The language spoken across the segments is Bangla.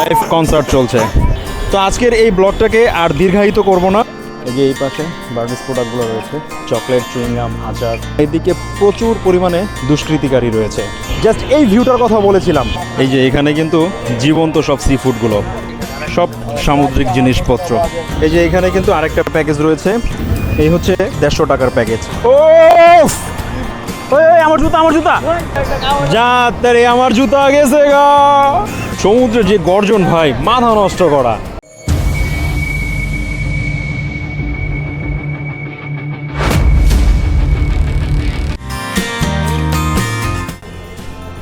লাইভ কনসার্ট চলছে। তো আজকের এই ব্লগটাকে আর দীর্ঘায়িত করব না। এই যে এই পাশে বার্নিস প্রোডাক্টগুলো রয়েছে, চকলেট চুইংগাম আচার। এইদিকে প্রচুর পরিমাণে দুষ্কৃতিকারী রয়েছে। জাস্ট এই ভিউটার কথা বলেছিলাম। এই যে এখানে কিন্তু জীবন্ত সব সি ফুডগুলো সব সামুদ্রিক জিনিসপত্র। এই যে এখানে কিন্তু আরেকটা প্যাকেজ রয়েছে, এই হচ্ছে দেড়শো টাকার প্যাকেজ। ও আমার জুতা আমার জুতা। যা আমার জুতা গেছে গা। সমুদ্রের যে গর্জন ভাই, মাথা নষ্ট করা।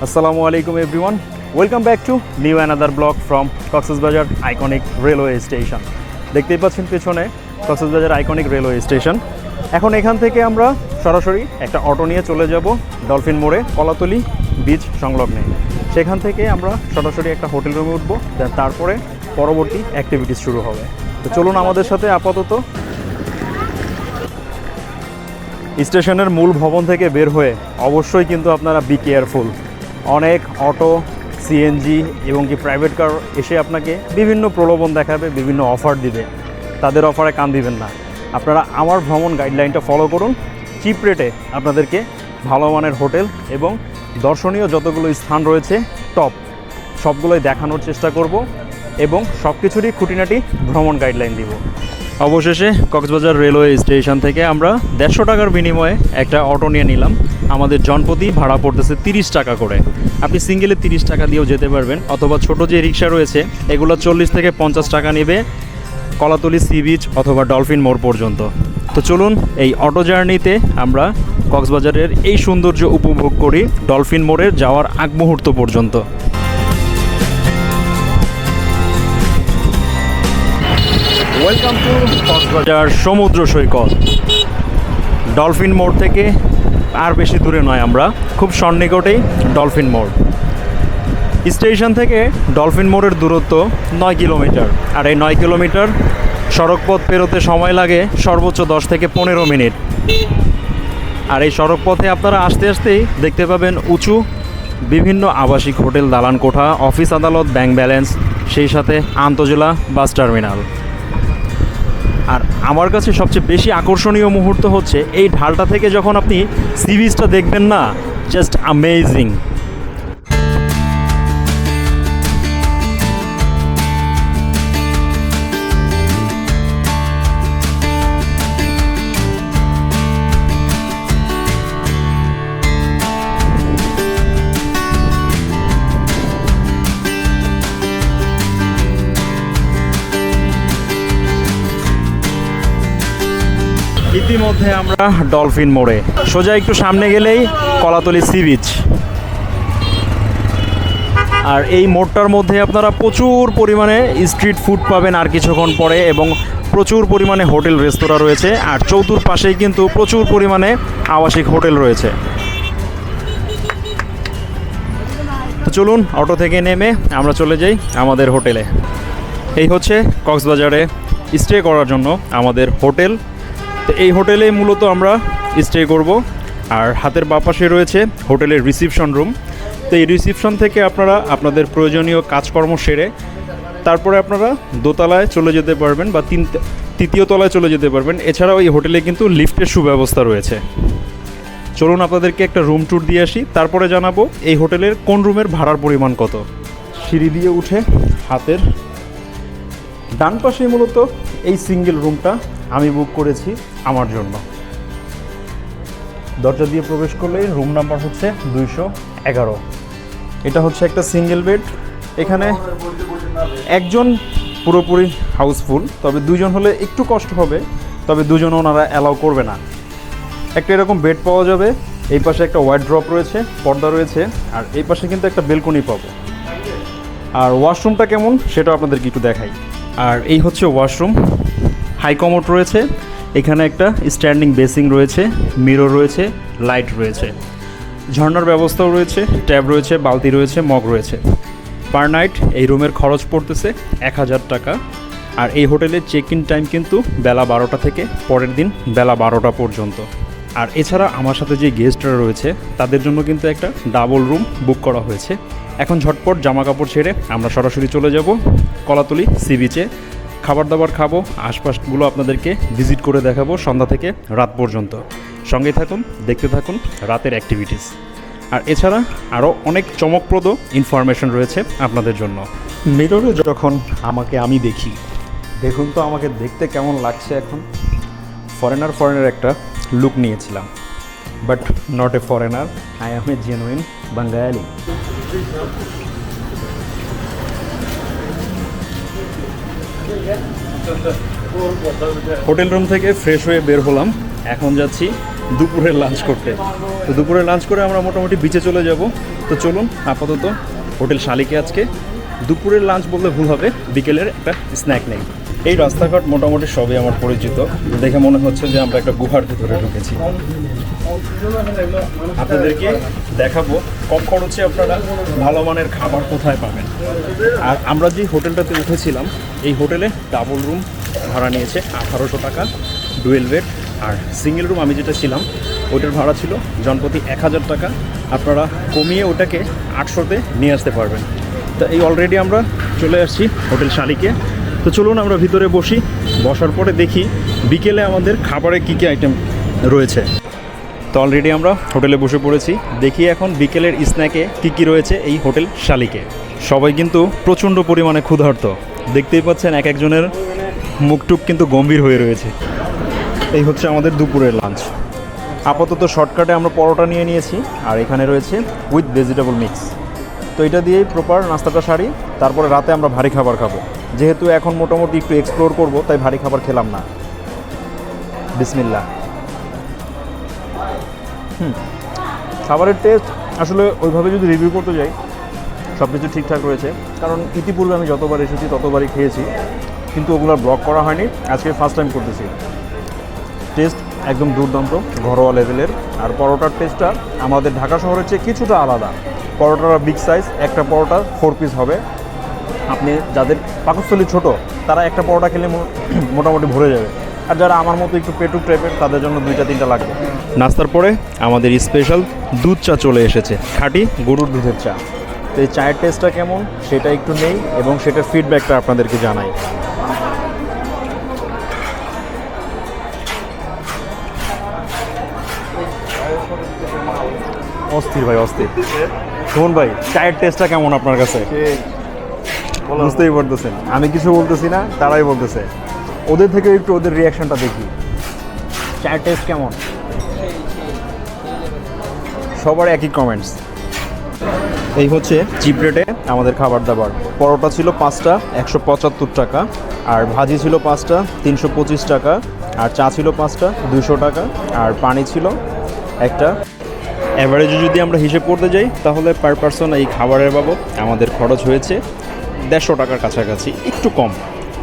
আসসালামু আলাইকুম everyone welcome back to new another vlog from Cox's Bazar iconic railway station দেখতেই পাচ্ছেন পেছনে কক্সবাজার আইকনিক রেলওয়ে স্টেশন এখন এখান থেকে আমরা সরাসরি একটা অটো নিয়ে চলে যাব ডলফিন মোড়ে, কলাতলি বিচ সংলগ্নে। সেখান থেকে আমরা সরাসরি একটা হোটেল রুমে উঠবো তারপরে পরবর্তী অ্যাক্টিভিটিস শুরু হবে। তো চলুন আমাদের সাথে আপাতত স্টেশনের মূল ভবন থেকে বের হয়ে অবশ্যই কিন্তু আপনারা বি কেয়ারফুল অনেক অটো সিএনজি এবং কি প্রাইভেট কার এসে আপনাকে বিভিন্ন প্রলোভন দেখাবে, বিভিন্ন অফার দিবে। তাদের অফারে কান দিবেন না। আপনারা আমার ভ্রমণ গাইডলাইনটা ফলো করুন। চিপ রেটে আপনাদেরকে ভালো মানের হোটেল এবং দর্শনীয় যতগুলো স্থান রয়েছে টপ সবগুলোই দেখানোর চেষ্টা করব এবং সব কিছুরই খুঁটিনাটি ভ্রমণ গাইডলাইন দিব। অবশেষে কক্সবাজার রেলওয়ে স্টেশন থেকে আমরা দেড়শো টাকার বিনিময়ে একটা অটো নিয়ে নিলাম। আমাদের জনপ্রতি ভাড়া পড়তেছে তিরিশ টাকা করে। আপনি সিঙ্গেলে তিরিশ টাকা দিয়েও যেতে পারবেন অথবা ছোট যে রিক্সা রয়েছে, এগুলো চল্লিশ থেকে পঞ্চাশ টাকা নেবে কলাতলি সি বিচ অথবা ডলফিন মোড় পর্যন্ত। তো চলুন এই অটো জার্নিতে আমরা কক্সবাজারের এই সৌন্দর্য উপভোগ করি ডলফিন মোড়ের যাওয়ার আগ মুহূর্ত পর্যন্ত। ওয়েলকাম টু কক্সবাজার সমুদ্র সৈকত। ডলফিন মোড় থেকে আর বেশি দূরে নয় আমরা, খুব সন্নিকটেই ডলফিন মোড়। স্টেশন থেকে ডলফিন মোড়ের দূরত্ব নয় কিলোমিটার, আর এই নয় কিলোমিটার সড়কপথ পেরোতে সময় লাগে সর্বোচ্চ দশ থেকে পনেরো মিনিট। আর এই সড়ক পথে আপনারা আসতে আসতেই দেখতে পাবেন উঁচু বিভিন্ন আবাসিক হোটেল দালান কোঠা অফিস আদালত, ব্যাংক ব্যালেন্স, সেই সাথে আন্তজেলা, বাস টার্মিনাল। আর আমার কাছে সবচেয়ে বেশি আকর্ষণীয় মুহূর্ত হচ্ছে এই ঢালটা থেকে যখন আপনি সি দেখবেন না জাস্ট অ্যামেজিং ইতিমধ্যে আমরা ডলফিন মোড়ে। সোজা একটু সামনে গেলেই কলাতলি সি বিচ। আর এই মোড়টার মধ্যে আপনারা প্রচুর পরিমাণে স্ট্রিট ফুড পাবেন আর কিছুক্ষণ পরে এবং প্রচুর পরিমাণে হোটেল, রেস্তোরাঁ রয়েছে। আর চতুর্পাশেই কিন্তু প্রচুর পরিমাণে আবাসিক হোটেল রয়েছে। তো চলুন, অটো থেকে নেমে আমরা চলে যাই আমাদের হোটেলে। এই হচ্ছে কক্সবাজারে স্টে করার জন্য আমাদের হোটেল। তো এই হোটেলে মূলত আমরা স্টে করব। আর হাতের বাপাশে রয়েছে হোটেলের রিসিপশন রুম তো এই রিসিপশন থেকে আপনারা আপনাদের প্রয়োজনীয় কাজকর্ম সেরে তারপরে আপনারা দোতলায় চলে যেতে পারবেন বা তিন তৃতীয় তলায় চলে যেতে পারবেন। এছাড়াও এই হোটেলে কিন্তু লিফটের সুব্যবস্থা রয়েছে। চলুন আপনাদেরকে একটা রুম ট্যুর দিয়ে আসি। তারপরে জানাব এই হোটেলের কোন রুমের ভাড়ার পরিমাণ কত। সিঁড়ি দিয়ে উঠে হাতের ডান পাশে মূলত এই সিঙ্গেল রুমটা আমি বুক করেছি আমার জন্য। দরজা দিয়ে প্রবেশ করলে রুম নাম্বার হচ্ছে দুইশো এগারো। এটা হচ্ছে একটা সিঙ্গেল বেড এখানে একজন পুরোপুরি হাউসফুল তবে দুজন হলে একটু কষ্ট হবে, তবে দুজন ওনারা অ্যালাউ করবে না। একটা এরকম বেড পাওয়া যাবে, এই পাশে একটা ওয়াইড ড্রপ রয়েছে, পর্দা রয়েছে, আর এই পাশে কিন্তু একটা বেলকনি পাবো। আর ওয়াশরুমটা কেমন সেটা আপনাদেরকে একটু দেখাই। আর এই হচ্ছে ওয়াশরুম। হাই কমোড রয়েছে। এখানে একটা স্ট্যান্ডিং বেসিং রয়েছে, মিরর রয়েছে, লাইট রয়েছে। ঝর্নার ব্যবস্থাও রয়েছে, ট্যাব রয়েছে, বালতি রয়েছে, মগ রয়েছে। পার নাইট এই রুমের খরচ পড়তেছে এক হাজার টাকা। আর এই হোটেলের চেক ইন টাইম কিন্তু বেলা বারোটা থেকে পরের দিন বেলা বারোটা পর্যন্ত। আর এছাড়া আমার সাথে যে গেস্টরা রয়েছে, তাদের জন্য কিন্তু একটা ডাবল রুম বুক করা হয়েছে। এখন ঝটপট জামা কাপড় ছেড়ে আমরা সরাসরি চলে যাব কলাতলি সি বিচে খাবার দাবার খাব, আশপাশগুলো আপনাদেরকে ভিজিট করে দেখাবো সন্ধ্যা থেকে রাত পর্যন্ত। সঙ্গে থাকুন, দেখতে থাকুন রাতের অ্যাক্টিভিটিস আর এছাড়া আরও অনেক চমকপ্রদ ইনফরমেশন রয়েছে আপনাদের জন্য। মিররে যখন আমাকে আমি দেখি, দেখুন তো আমাকে দেখতে কেমন লাগছে এখন। ফরেনার ফরেনার একটা লুক নিয়েছিলাম। But not a foreigner I am a genuine Bengali hotel room থেকে ফ্রেশ হয়ে বের হলাম। এখন যাচ্ছি দুপুরের লাঞ্চ করতে। তো দুপুরে লাঞ্চ করে আমরা মোটামুটি বিচে চলে যাব। তো চলুন, আপাতত হোটেল শালিকে আজকে। দুপুরের লাঞ্চ বললে ভুল হবে, বিকেলের একটা স্ন্যাক নেই। এই রাস্তাঘাট মোটামুটি সবই আমার পরিচিত। দেখে মনে হচ্ছে যে আমরা একটা গুহার ভিতরে ঢুকেছি। আপনাদেরকে দেখাবো কম খরচে আপনারা ভালো মানের খাবার কোথায় পাবেন। আর আমরা যে হোটেলটাতে উঠেছিলাম, এই হোটেলে ডাবল রুম ভাড়া নিয়েছে আঠারোশো টাকা ডুয়েল বেড আর সিঙ্গেল রুম আমি যেটা ছিলাম ওইটার ভাড়া ছিল জনপ্রতি এক হাজার টাকা। আপনারা কমিয়ে ওটাকে আটশোতে নিয়ে আসতে পারবেন। তো এই অলরেডি আমরা চলে আসছি হোটেল শালিকে। তো চলুন আমরা ভিতরে বসি, বসার পরে দেখি বিকেলে আমাদের খাবারে কী কী আইটেম রয়েছে। তো অলরেডি আমরা হোটেলে বসে পড়েছি। দেখি এখন বিকেলের স্ন্যাকে কী কী রয়েছে এই হোটেল শালিকে। সবাই কিন্তু প্রচণ্ড পরিমাণে ক্ষুধার্ত। দেখতেই পাচ্ছেন এক একজনের মুখটুক কিন্তু গম্ভীর হয়ে রয়েছে। এই হচ্ছে আমাদের দুপুরের লাঞ্চ আপাতত শর্টকাটে আমরা পরোটা নিয়ে নিয়েছি, আর এখানে রয়েছে উইথ ভেজিটেবল মিক্স তো এটা দিয়েই প্রপার নাস্তাটা সারি, তারপরে রাতে আমরা ভারী খাবার খাব। যেহেতু এখন মোটামুটি একটু এক্সপ্লোর করব, তাই ভারী খাবার খেলাম না। বিসমিল্লা খাবারের টেস্ট আসলে ওইভাবে যদি রিভিউ করতে যাই সব কিছু ঠিকঠাক রয়েছে। কারণ ইতিপূর্বে আমি যতবার এসেছি, ততবারই খেয়েছি, কিন্তু ওগুলোর ব্লক করা হয়নি। আজকে ফার্স্ট টাইম করতেছি। টেস্ট একদম দুর্দান্ত, ঘরোয়া লেভেলের আর পরোটার টেস্টটা আমাদের ঢাকা শহরের চেয়ে কিছুটা আলাদা। পরোটার বিগ সাইজ একটা পরোটা ফোর পিস হবে। আপনি যাদের পাকস্থলী ছোট, তারা একটা পরোটা খেলে মোটামুটি ভরে যাবে। আর যারা আমার মতো একটু পেটুক টাইপের তাদের জন্য দুইটা তিনটা লাগবে। নাস্তার পরে আমাদের স্পেশাল দুধ চা চলে এসেছে। খাঁটি গরুর দুধের চা। তো এই চায়ের টেস্টটা কেমন সেটা একটু নেই এবং সেটার ফিডব্যাকটা আপনাদেরকে জানাই। অস্থির ভাই অস্থির। শোন ভাই চায়ের টেস্টটা কেমন আপনার কাছে? বুঝতেই পারতেছেন। আমি কিছু বলতেছি না তারাই বলতেছে। ওদের থেকে একটু ওদের রিয়াকশনটা দেখি। চায়ের টেস্ট কেমন? সবার একই কমেন্টস এই হচ্ছে চিপ রেটে আমাদের খাবার দাবার। পরোটা ছিল পাঁচটা একশো পঁচাত্তর টাকা। আর ভাজি ছিল পাঁচটা তিনশো পঁচিশ টাকা। আর চা ছিল পাঁচটা দুশো টাকা। আর পানি ছিল একটা। অ্যাভারেজে যদি আমরা হিসেব করতে যাই তাহলে পার পারসন এই খাবারের বাবদ আমাদের খরচ হয়েছে দেড়শো টাকার কাছাকাছি একটু কম।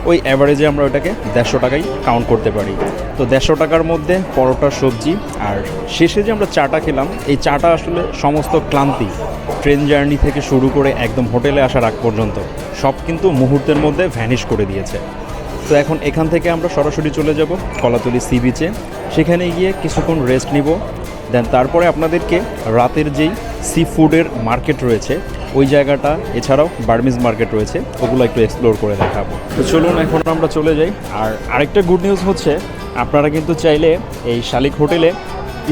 ওই অ্যাভারেজে আমরা ওটাকে দেড়শো টাকাই কাউন্ট করতে পারি। তো দেড়শো টাকার মধ্যে পরোটা, সবজি আর শেষে যে আমরা চাটা খেলাম, এই চাটা আসলে সমস্ত ক্লান্তি। ট্রেন জার্নি থেকে শুরু করে একদম হোটেলে আসার আগ পর্যন্ত সব কিন্তু মুহূর্তের মধ্যে ভ্যানিশ করে দিয়েছে। তো এখন এখান থেকে আমরা সরাসরি চলে যাব কলাতলি সি বিচে সেখানে গিয়ে কিছুক্ষণ রেস্ট নিব। দেন তারপরে আপনাদেরকে রাতের যেই সি ফুডের মার্কেট রয়েছে, ওই জায়গাটা, এছাড়াও বার্মিজ মার্কেট রয়েছে, ওগুলো একটু এক্সপ্লোর করে দেখাবো। তো চলুন এখন আমরা চলে যাই। আর আরেকটা গুড নিউজ হচ্ছে, আপনারা কিন্তু চাইলে এই শালিক হোটেলে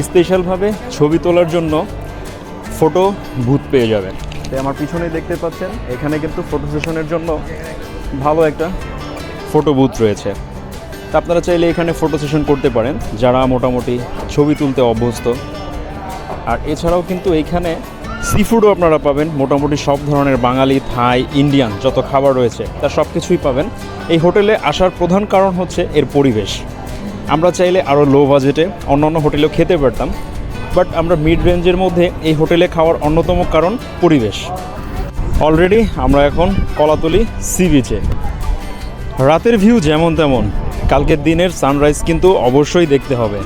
স্পেশালভাবে ছবি তোলার জন্য ফটো বুথ পেয়ে যাবেন। তাই আমার পিছনেই দেখতে পাচ্ছেন, এখানে কিন্তু ফটো সেশনের জন্য ভালো একটা ফটো বুথ রয়েছে। তা আপনারা চাইলে এখানে ফটো সেশন করতে পারেন, যারা মোটামুটি ছবি তুলতে অভ্যস্ত। আর এছাড়াও কিন্তু এইখানে সি ফুডও আপনারা পাবেন, মোটামুটি সব ধরনের বাঙালি, থাই ইন্ডিয়ান যত খাবার রয়েছে তার সব কিছুই পাবেন। এই হোটেলে আসার প্রধান কারণ হচ্ছে এর পরিবেশ। আমরা চাইলে আরও লো বাজেটে অন্য অন্য হোটেলেও খেতে পারতাম বাট আমরা মিড রেঞ্জের মধ্যে এই হোটেলে খাওয়ার অন্যতম কারণ পরিবেশ। অলরেডি আমরা এখন কলাতলি সি বিচে রাতের ভিউ যেমন তেমন। কালকের দিনের সানরাইজ কিন্তু অবশ্যই দেখতে হবে।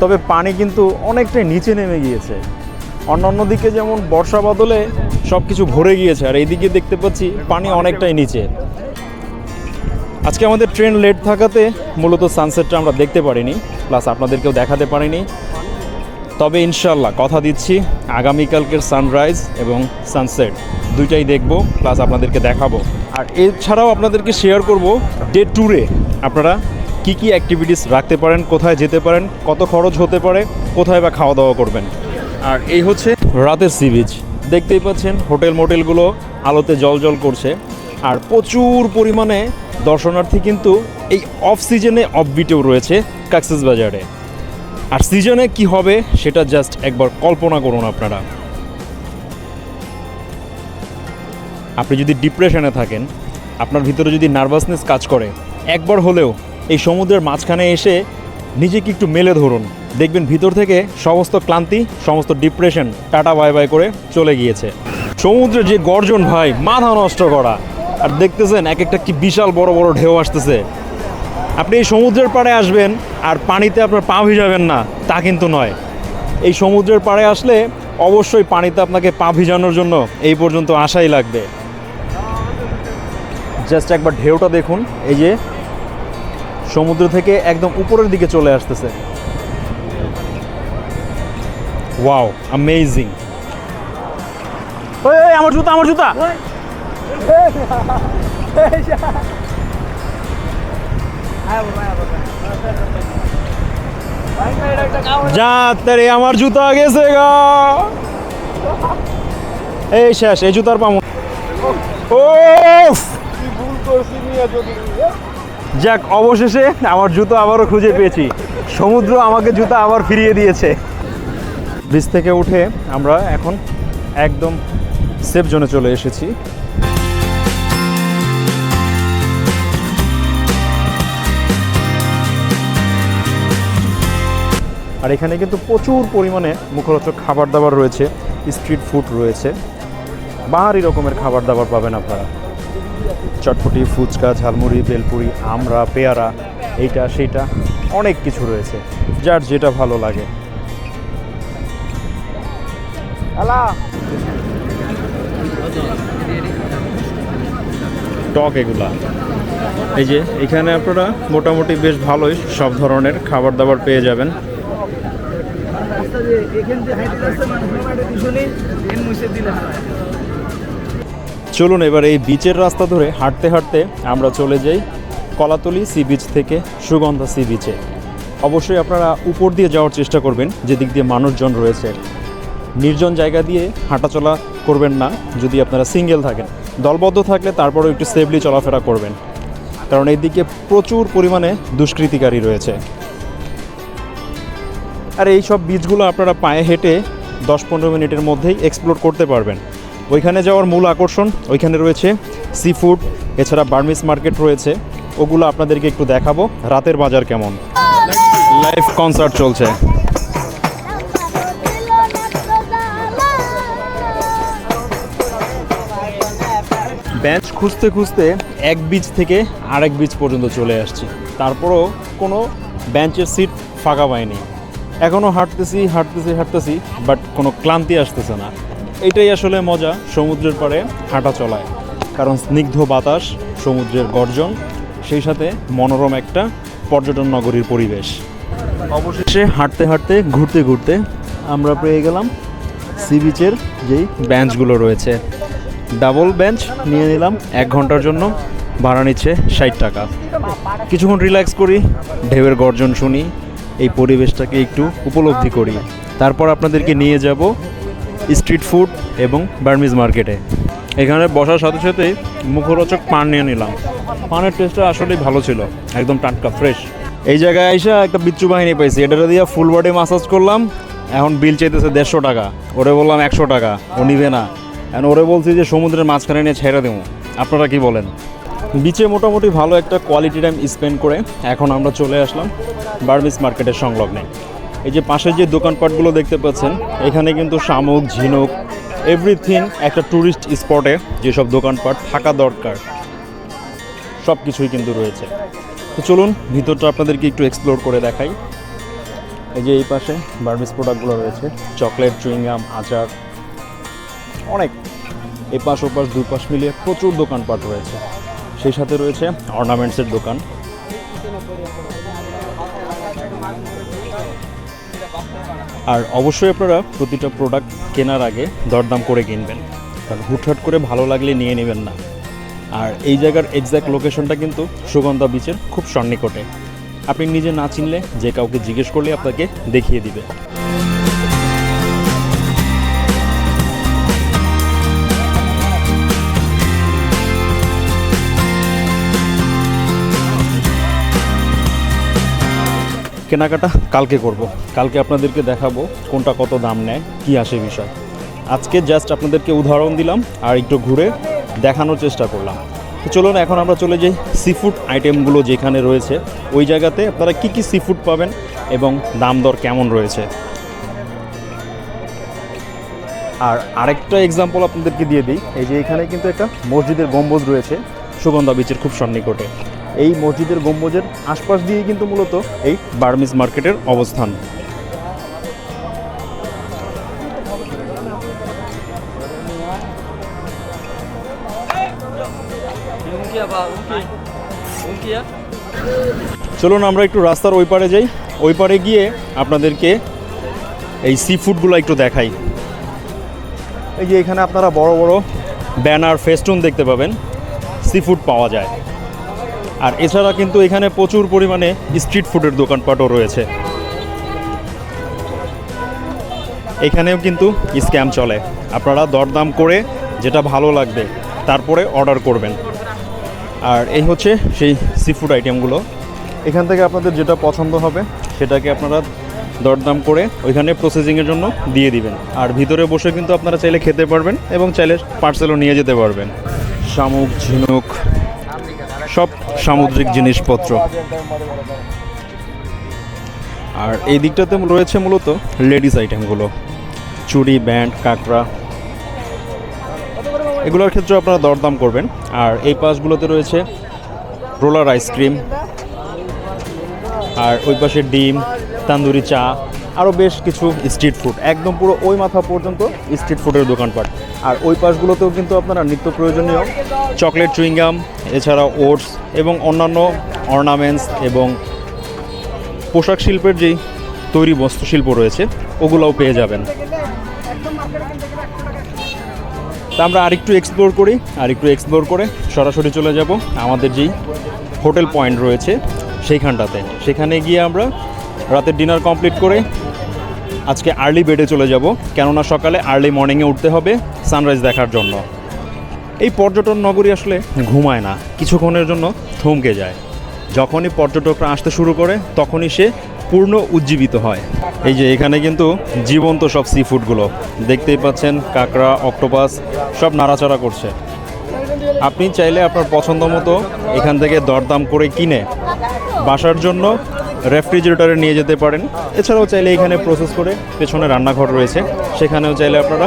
তবে পানি কিন্তু অনেকটাই নিচে নেমে গিয়েছে। অন্যান্য দিকে যেমন বর্ষা বাদলে সব কিছু ভরে গিয়েছে, আর এইদিকে দেখতে পাচ্ছি পানি অনেকটাই নিচে। আজকে আমাদের ট্রেন লেট থাকাতে মূলত সানসেটটা আমরা দেখতে পারিনি, প্লাস আপনাদেরকেও দেখাতে পারিনি। তবে ইনশাল্লাহ কথা দিচ্ছি আগামীকালকের সানরাইজ এবং সানসেট। দুইটাই দেখব, প্লাস আপনাদেরকে দেখাবো। আর এছাড়াও আপনাদেরকে শেয়ার করব ডে ট্যুরে আপনারা কি কি অ্যাক্টিভিটিস রাখতে পারেন, কোথায় যেতে পারেন, কত খরচ হতে পারে, কোথায় বা খাওয়া দাওয়া করবেন। আর এই হচ্ছে রাতের সি বিচ দেখতেই পাচ্ছেন হোটেল মোটেলগুলো আলোতে জল জল করছে। আর প্রচুর পরিমাণে দর্শনার্থী কিন্তু এই অফ সিজনে অফ বিটেও রয়েছে কাক্সেস বাজারে। আর সিজনে কি হবে সেটা জাস্ট একবার কল্পনা করুন আপনারা। আপনি যদি ডিপ্রেশনে থাকেন, আপনার ভিতরে যদি নার্ভাসনেস কাজ করে, একবার হলেও এই সমুদ্রের মাঝখানে এসে নিজেকে একটু মেলে ধরুন। দেখবেন ভিতর থেকে সমস্ত ক্লান্তি, সমস্ত ডিপ্রেশন টাটা বাই বাই করে চলে গিয়েছে। সমুদ্রের যে গর্জন ভাই, মাথা নষ্ট করা। আর দেখতেছেন এক একটা কি বিশাল বড় বড় ঢেউ আসতেছে। আপনি এই সমুদ্রের পাড়ে আসবেন আর পানিতে আপনার পা ভিজাবেন না তা কিন্তু নয় এই সমুদ্রের পাড়ে আসলে অবশ্যই পানিতে আপনাকে পা ভিজানোর জন্য এই পর্যন্ত আশাই লাগবে জাস্ট একবার ঢেউটা দেখুন এই যে সমুদ্র থেকে একদম উপরের দিকে চলে আসতেছে ওয়াও অ্যামেজিং আমার জুতা আমার জুতা যা তারে, আমার জুতা গেছে গা। এই শেষ, এই জুতার পামু। যাক, অবশেষে আমার জুতো আবারও খুঁজে পেয়েছি। সমুদ্র আমাকে জুতা আবার ফিরিয়ে দিয়েছে। ব্রিজ থেকে উঠে আমরা এখন একদম সেফ জোনে চলে এসেছি। আর এখানে কিন্তু প্রচুর পরিমাণে মুখরোচক খাবার দাবার রয়েছে স্ট্রিট ফুড রয়েছে। বাহারি রকমের খাবার দাবার পাবেন আপনারা। চটপটি, ফুচকা, ঝালমুড়ি, বেলপুরি, আমড়া, পেয়ারা, এইটা, সেইটা, অনেক কিছু রয়েছে, যার যেটা ভালো লাগে। টক এগুলা। এই যে, এখানে আপনারা মোটামুটি বেশ ভালোই সব ধরনের খাবার দাবার পেয়ে যাবেন। চলুন এবার এই বিচের রাস্তা ধরে হাঁটতে হাঁটতে আমরা চলে যাই কলাতলি সি বিচ থেকে সুগন্ধা সি বিচে অবশ্যই আপনারা উপর দিয়ে যাওয়ার চেষ্টা করবেন, যেদিক দিয়ে মানুষজন রয়েছে। নির্জন জায়গা দিয়ে হাঁটাচলা করবেন না, যদি আপনারা সিঙ্গেল থাকেন। দলবদ্ধ থাকলে তারপরেও একটু সেফলি চলাফেরা করবেন। কারণ এইদিকে প্রচুর পরিমাণে দুষ্কৃতিকারী রয়েছে। আর এই সব বীজগুলো আপনারা পায়ে হেঁটে দশ পনেরো মিনিটের মধ্যেই এক্সপ্লোর করতে পারবেন। ওইখানে যাওয়ার মূল আকর্ষণ ওইখানে রয়েছে সি ফুড এছাড়া বার্মিস মার্কেট রয়েছে। ওগুলো আপনাদেরকে একটু দেখাবো রাতের বাজার কেমন। লাইভ কনসার্ট চলছে। বেঞ্চ খুঁজতে খুঁজতে এক বিচ থেকে আরেক বিচ পর্যন্ত চলে আসছি। তারপরও কোনো বেঞ্চের সিট ফাঁকা পাইনি। এখনও হাঁটতেছি হাঁটতেছি হাঁটতেছি বাট কোনো ক্লান্তি আসতেছে না। এটাই আসলে মজা, সমুদ্রের পাড়ে হাঁটা চলায় কারণ স্নিগ্ধ বাতাস, সমুদ্রের গর্জন, সেই সাথে মনোরম একটা পর্যটন নগরীর পরিবেশ। অবশেষে হাঁটতে হাঁটতে, ঘুরতে ঘুরতে আমরা পেয়ে গেলাম সি বিচের যেই বেঞ্চগুলো রয়েছে। ডাবল বেঞ্চ নিয়ে নিলাম, এক ঘণ্টার জন্য, ভাড়া নিচ্ছে ষাট টাকা। কিছুক্ষণ রিল্যাক্স করি, ঢেউয়ের গর্জন শুনি এই পরিবেশটাকে একটু উপলব্ধি করি। তারপর আপনাদেরকে নিয়ে যাব স্ট্রিট ফুড এবং বার্মিজ মার্কেটে। এখানে বসার সাথে সাথেই মুখরোচক পান নিয়ে নিলাম। পানের টেস্টটা আসলেই ভালো ছিল, একদম টাটকা, ফ্রেশ। এই জায়গায় এসে একটা বিচ্ছু বাহিনী পাইছি। এটা দিয়ে ফুল বডি মাসাজ করলাম। এখন বিল চাইতেছে দেড়শো টাকা। ওরে বললাম একশো টাকা। ও নিবে না। এখন ওরে বলছি যে সমুদ্রের মাঝখানে নিয়ে ছেড়ে দেবো। আপনারা কি বলেন? বিচে মোটামুটি ভালো একটা কোয়ালিটি টাইম স্পেন্ড করে এখন আমরা চলে আসলাম বার্মিস মার্কেটের সংলগ্নে। এই যে পাশে যে দোকানপাটগুলো দেখতে পাচ্ছেন, এখানে কিন্তু শামুক, ঝিনুক এভরিথিং একটা ট্যুরিস্ট স্পটে যেসব দোকানপাট থাকা দরকার সব কিছুই কিন্তু রয়েছে। তো চলুন, ভিতরটা আপনাদেরকে একটু এক্সপ্লোর করে দেখাই। এই যে এই পাশে বার্মিস প্রোডাক্টগুলো রয়েছে চকলেট চুইংগাম আচার, অনেক। এই পাশ ওপাশ দুই পাশ মিলিয়ে প্রচুর দোকানপাট রয়েছে। সেই সাথে রয়েছে অর্নামেন্টসের দোকান। আর অবশ্যই আপনারা প্রতিটা প্রোডাক্ট কেনার আগে দরদাম করে কিনবেন। কারণ হুটহাট করে ভালো লাগলে নিয়ে নেবেন না। আর এই জায়গার এক্স্যাক্ট লোকেশনটা কিন্তু সুগন্ধা বিচের খুব সন্নিকটে। আপনি নিজে না চিনলে যে কাউকে জিজ্ঞেস করলে আপনাকে দেখিয়ে দিবে। কেনাকাটা কালকে করব। কালকে আপনাদেরকে দেখাবো কোনটা কত দাম নেয়, কি আসে বিষয়। আজকে জাস্ট আপনাদেরকে উদাহরণ দিলাম আর একটু ঘুরে দেখানোর চেষ্টা করলাম। তো চলুন এখন আমরা চলে যাই সি ফুড আইটেমগুলো যেখানে রয়েছে। ওই জায়গাতে আপনারা কি কি সি ফুড পাবেন এবং দাম দর কেমন রয়েছে। আর আরেকটা এক্সাম্পল আপনাদেরকে দিয়ে দিই। এই যে এখানে কিন্তু একটা মসজিদের গম্বুজ রয়েছে, সুগন্ধা বিচের খুব সন্নিকটে। এই মসজিদের গম্বুজের আশপাশ দিয়ে কিন্তু মূলত এই বার্মিজ মার্কেটের অবস্থান. চলুন আমরা একটু রাস্তার ওই পারে যাই। ওই পারে গিয়ে আপনাদেরকে এই সি ফুডগুলো একটু দেখাই। এই যে এখানে আপনারা বড় বড় ব্যানার, ফেস্টুন দেখতে পাবেন। সি ফুড পাওয়া যায়। আর এছাড়া কিন্তু এখানে প্রচুর পরিমাণে স্ট্রিট ফুডের দোকানপাটও রয়েছে। এখানেও কিন্তু স্ক্যাম চলে। আপনারা দরদাম করে যেটা ভালো লাগবে, তারপরে অর্ডার করবেন। আর এই হচ্ছে সেই সি ফুড আইটেমগুলো এখান থেকে আপনাদের যেটা পছন্দ হবে, সেটাকে আপনারা দরদাম করে ওইখানে প্রসেসিংয়ের জন্য দিয়ে দিবেন। আর ভিতরে বসে কিন্তু আপনারা চাইলে খেতে পারবেন এবং চাইলে পার্সেলও নিয়ে যেতে পারবেন। শামুক, ঝিনুক সব সামুদ্রিক জিনিসপত্র। আর এই দিকটাতে রয়েছে মূলত লেডিস আইটেমগুলো। চুড়ি, ব্যান্ড, কাঁকড়া। এগুলোর ক্ষেত্রে আপনারা দরদাম করবেন। আর এই পাশগুলোতে রয়েছে রোলার আইসক্রিম। আর ওই পাশে ডিম, তান্দুরি চা আরও বেশ কিছু স্ট্রিট ফুড একদম পুরো ওই মাথা পর্যন্ত স্ট্রিট ফুডের দোকানপাট। আর ওই পাশগুলোতেও কিন্তু আপনারা নিত্য প্রয়োজনীয় চকলেট চুইংগাম এছাড়া ওটস এবং অন্যান্য অর্নামেন্টস এবং পোশাক শিল্পের যেই তৈরি বস্ত্রশিল্প রয়েছে, ওগুলোও পেয়ে যাবেন। তা আমরা আরেকটু এক্সপ্লোর করি, আরেকটু এক্সপ্লোর করে সরাসরি চলে যাব আমাদের যেই হোটেল পয়েন্ট রয়েছে সেইখানটাতে। সেখানে গিয়ে আমরা রাতের ডিনার কমপ্লিট করে আজকে আর্লি বেডে চলে যাব। কেননা সকালে আর্লি মর্নিংয়ে উঠতে হবে সানরাইজ দেখার জন্য। এই পর্যটন নগরী আসলে ঘুমায় না, কিছুক্ষণের জন্য থমকে যায়। যখনই পর্যটকরা আসতে শুরু করে, তখনই সে পূর্ণ উজ্জীবিত হয়। এই যে এখানে কিন্তু জীবন্ত সব সি ফুডগুলো দেখতেই পাচ্ছেন কাঁকড়া অক্টোপাস সব নাড়াচাড়া করছে। আপনি চাইলে আপনার পছন্দ মতো এখান থেকে দরদাম করে কিনে বাসার জন্য রেফ্রিজারেটরে নিয়ে যেতে পারেন। এছাড়াও চাইলে এখানে প্রসেস করে পেছনে রান্নাঘর রয়েছে। সেখানেও চাইলে আপনারা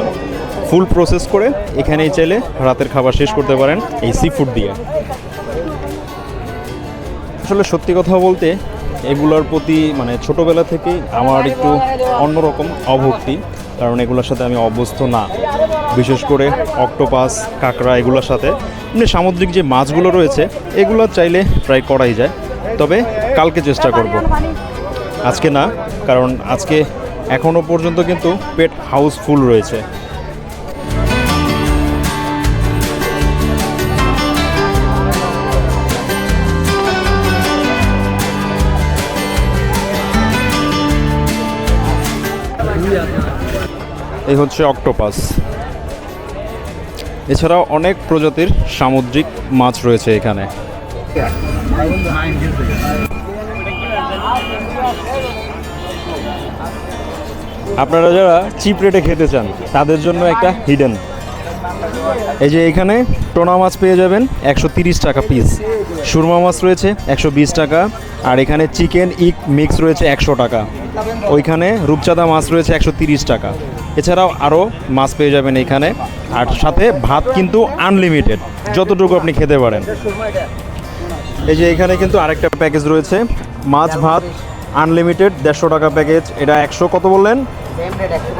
ফুল প্রসেস করে এখানেই চাইলে রাতের খাবার শেষ করতে পারেন এই সি ফুড দিয়ে। আসলে সত্যি কথা বলতে এগুলোর প্রতি মানে ছোটোবেলা থেকেই আমার একটু অন্যরকম অভক্তি, কারণ এগুলোর সাথে আমি অভ্যস্ত না। বিশেষ করে অক্টোপাস, কাঁকড়া এগুলোর সাথে। এমনি সামুদ্রিক যে মাছগুলো রয়েছে, এগুলো চাইলে ট্রাই করাই যায়। তবে কালকে চেষ্টা করব। আজকে না কারণ আজকে এখনও পর্যন্ত কিন্তু পেট হাউসফুল রয়েছে। এই হচ্ছে অক্টোপাস। এছাড়াও অনেক প্রজাতির সামুদ্রিক মাছ রয়েছে এখানে। আপনারা যারা চিপ রেটে খেতে চান, তাদের জন্য একটা হিডেন এই যে এখানে টোনা মাছ পেয়ে যাবেন, একশো টাকা পিস সুরমা মাছ রয়েছে, একশো বিশ টাকা। আর এখানে চিকেন ইক মিক্স রয়েছে, একশো টাকা। ওইখানে রূপচাঁদা মাছ রয়েছে, একশো টাকা। এছাড়াও আরও মাছ পেয়ে যাবেন এখানে। আর সাথে ভাত কিন্তু আনলিমিটেড যতটুকু আপনি খেতে পারেন। এই যে এখানে কিন্তু আরেকটা প্যাকেজ রয়েছে, মাছ ভাত আনলিমিটেড দেড়শো টাকা প্যাকেজ। এটা একশো, কত বললেন?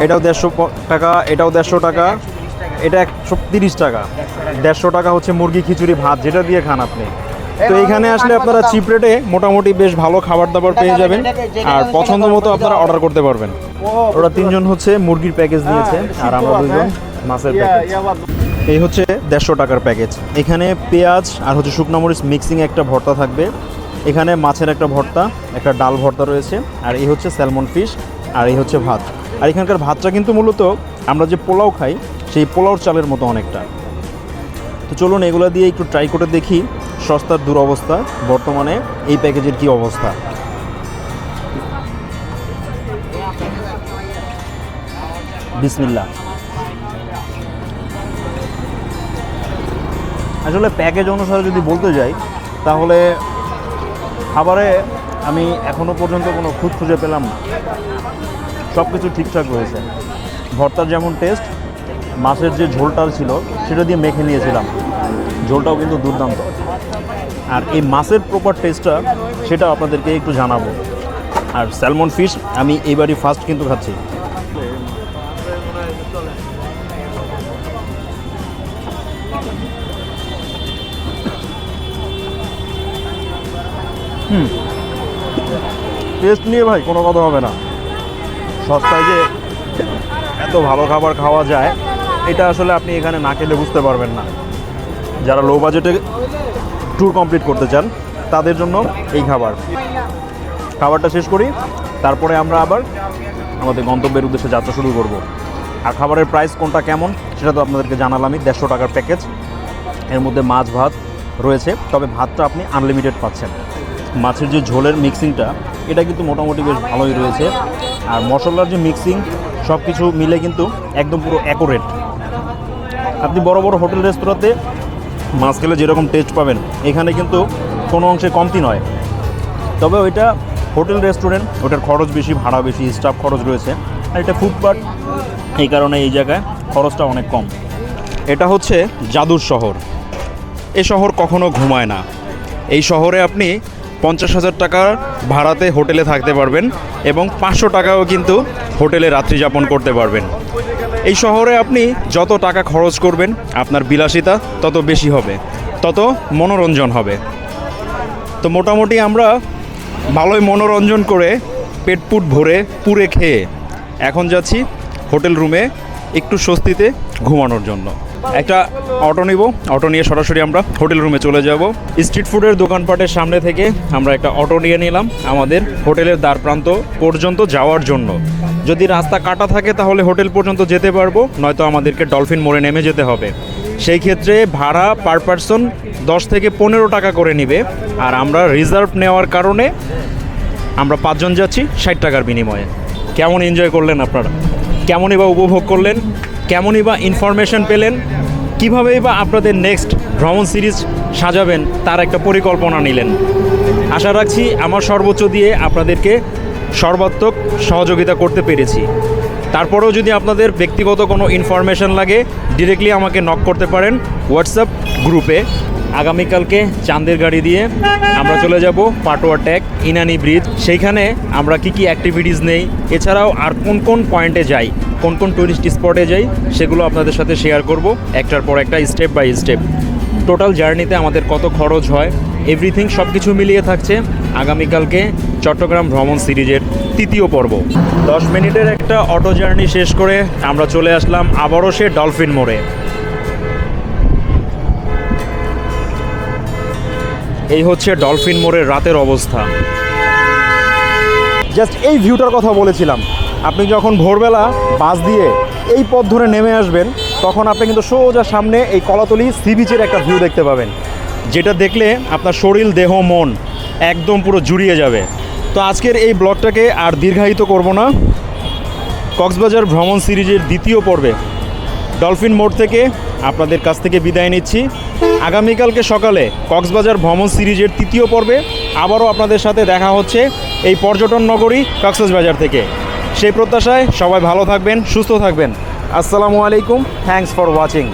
এটাও দেড়শো টাকা, এটাও দেড়শো টাকা। এটা একশো তিরিশ টাকা। দেড়শো টাকা হচ্ছে মুরগি খিচুড়ি ভাত, যেটা দিয়ে খান আপনি। তো এখানে আসলে আপনারা চিপ রেটে মোটামুটি বেশ ভালো খাবার দাবার পেয়ে যাবেন। আর পছন্দ মতো আপনারা অর্ডার করতে পারবেন। ওরা তিনজন হচ্ছে মুরগির প্যাকেজ নিয়েছে, আর আমরা দুজন মাছের প্যাকেজ। এই হচ্ছে দেড়শো টাকার প্যাকেজ। এখানে পেঁয়াজ আর হচ্ছে শুকনো মরিচ মিক্সিং একটা ভর্তা থাকবে। এখানে মাছের একটা ভর্তা, একটা ডাল ভর্তা রয়েছে, আর এই হচ্ছে স্যালমন ফিশ আর এই হচ্ছে ভাত। আর এখানকার ভাতটা কিন্তু মূলত আমরা যে পোলাও খাই, সেই পোলাওর চালের মতো অনেকটা। তো চলুন এগুলো দিয়ে একটু ট্রাই করে দেখি সস্তার দুরবস্থা, বর্তমানে এই প্যাকেজের কি অবস্থা। বিসমিল্লা আসলে প্যাকেজ অনুসারে যদি বলতে যাই, তাহলে খাবারে আমি এখনও পর্যন্ত কোনো খুঁত খুঁজে পেলাম না। সব কিছু ঠিকঠাক রয়েছে। ভর্তার যেমন টেস্ট মাছের যে ঝোলটা ছিল, সেটা দিয়ে মেখে নিয়েছিলাম। ঝোলটাও কিন্তু দুর্দান্ত। আর এই মাছের প্রপার টেস্টটা সেটা আপনাদেরকে একটু জানাব। আর স্যালমন ফিশ আমি এইবারই ফার্স্ট কিন্তু খাচ্ছি। হুম। টেস্ট নিয়ে ভাই কোনো কথা হবে না। সস্তায় যে এত ভালো খাবার খাওয়া যায়, এটা আসলে আপনি এখানে না খেলে বুঝতে পারবেন না। যারা লো বাজেটে ট্যুর কমপ্লিট করতে চান, তাদের জন্য এই খাবার। খাবারটা শেষ করি, তারপরে আমরা আবার আমাদের গন্তব্যের উদ্দেশ্যে যাত্রা শুরু করব। আর খাবারের প্রাইস কোনটা কেমন, সেটা তো আপনাদেরকে জানালামই দেড়শো টাকার প্যাকেজ এর মধ্যে মাছ, ভাত রয়েছে, তবে ভাতটা আপনি আনলিমিটেড পাচ্ছেন। মাছের যে ঝোলের মিক্সিংটা এটা কিন্তু মোটামুটি বেশ ভালোই রয়েছে। আর মশলার যে মিক্সিং সব কিছু মিলে কিন্তু একদম পুরো অ্যাকোরেট আপনি বড় বড় হোটেল রেস্তোরাঁতে মাছ খেলে যেরকম টেস্ট পাবেন, এখানে কিন্তু কোনো অংশে কমতি নয়। তবে ওইটা হোটেল রেস্টুরেন্ট ওটার খরচ বেশি, ভাড়া বেশি স্টাফ খরচ রয়েছে। আর এটা ফুটপাথ এই কারণে এই জায়গায় খরচটা অনেক কম। এটা হচ্ছে জাদুর শহর। এই শহর কখনো ঘুমায় না। এই শহরে আপনি পঞ্চাশ হাজার টাকার ভাড়াতে হোটেলে থাকতে পারবেন এবং পাঁচশো টাকাও কিন্তু হোটেলে রাত্রি যাপন করতে পারবেন। এই শহরে আপনি যত টাকা খরচ করবেন, আপনার বিলাসিতা তত বেশি হবে, তত মনোরঞ্জন হবে। তো মোটামুটি আমরা ভালোই মনোরঞ্জন করে পেটপুট ভরে পুরে খেয়ে এখন যাচ্ছি হোটেল রুমে একটু স্বস্তিতে ঘুমানোর জন্য। একটা অটো নিব অটো নিয়ে সরাসরি আমরা হোটেল রুমে চলে যাব। স্ট্রিট ফুডের দোকানপাটের সামনে থেকে আমরা একটা অটো নিয়ে নিলাম আমাদের হোটেলের দ্বার প্রান্ত পর্যন্ত যাওয়ার জন্য। যদি রাস্তা কাটা থাকে তাহলে হোটেল পর্যন্ত যেতে পারব, নয়তো আমাদেরকে ডলফিন মোড়ে নেমে যেতে হবে। সেই ক্ষেত্রে ভাড়া পার পারসন দশ থেকে পনেরো টাকা করে নিবে, আর আমরা রিজার্ভ নেওয়ার কারণে আমরা পাঁচজন যাচ্ছি ষাট টাকার বিনিময়ে। কেমন এনজয় করলেন আপনারা? কেমনই বা উপভোগ করলেন? কেমনই বা ইনফরমেশন পেলেন? কীভাবেই বা আপনাদের নেক্সট ভ্রমণ সিরিজ সাজাবেন, তার একটা পরিকল্পনা নিলেন। আশা রাখছি আমার সর্বোচ্চ দিয়ে আপনাদেরকে সর্বাত্মক সহযোগিতা করতে পেরেছি। তারপরেও যদি আপনাদের ব্যক্তিগত কোনো ইনফরমেশন লাগে ডিরেক্টলি আমাকে নক করতে পারেন হোয়াটসঅ্যাপ গ্রুপে আগামীকালকে চাঁদের গাড়ি দিয়ে আমরা চলে যাব পাটোয়া ট্যাক ইনানি ব্রিজ। সেইখানে আমরা কি কি অ্যাক্টিভিটিস নেই, এছাড়াও আর কোন কোন পয়েন্টে যাই কোন কোন টুরিস্ট স্পটে যাই, সেগুলো আপনাদের সাথে শেয়ার করব। একটার পর একটা স্টেপ বাই স্টেপ টোটাল জার্নিতে আমাদের কত খরচ হয় এভরিথিং সব কিছু মিলিয়ে থাকছে আগামীকালকে চট্টগ্রাম ভ্রমণ সিরিজের তৃতীয় পর্ব। দশ মিনিটের একটা অটো জার্নি শেষ করে আমরা চলে আসলাম আবারও সে ডলফিন মোড়ে। এই হচ্ছে ডলফিন মোড়ের রাতের অবস্থা। জাস্ট এই ভিউটার কথা বলেছিলাম। আপনি যখন ভোরবেলা বাস দিয়ে এই পথ ধরে নেমে আসবেন, তখন আপনি কিন্তু সোজা সামনে এই কলাতলি সি বিচের একটা ভিউ দেখতে পাবেন। যেটা দেখলে আপনার শরীর, দেহ, মন একদম পুরো জুড়িয়ে যাবে। তো আজকের এই ব্লগটাকে আর দীর্ঘায়িত করব না। কক্সবাজার ভ্রমণ সিরিজের দ্বিতীয় পর্বে ডলফিন মোড় থেকে আপনাদের কাছ থেকে বিদায় নিচ্ছি। আগামীকালকে সকালে কক্সবাজার ভ্রমণ সিরিজের তৃতীয় পর্বে আবারও আপনাদের সাথে দেখা হচ্ছে এই পর্যটন নগরী কক্সবাজার থেকে। সেই প্রত্যাশায় সবাই ভালো থাকবেন সুস্থ থাকবেন। আসসালামু আলাইকুম থ্যাংকস ফর ওয়াচিং।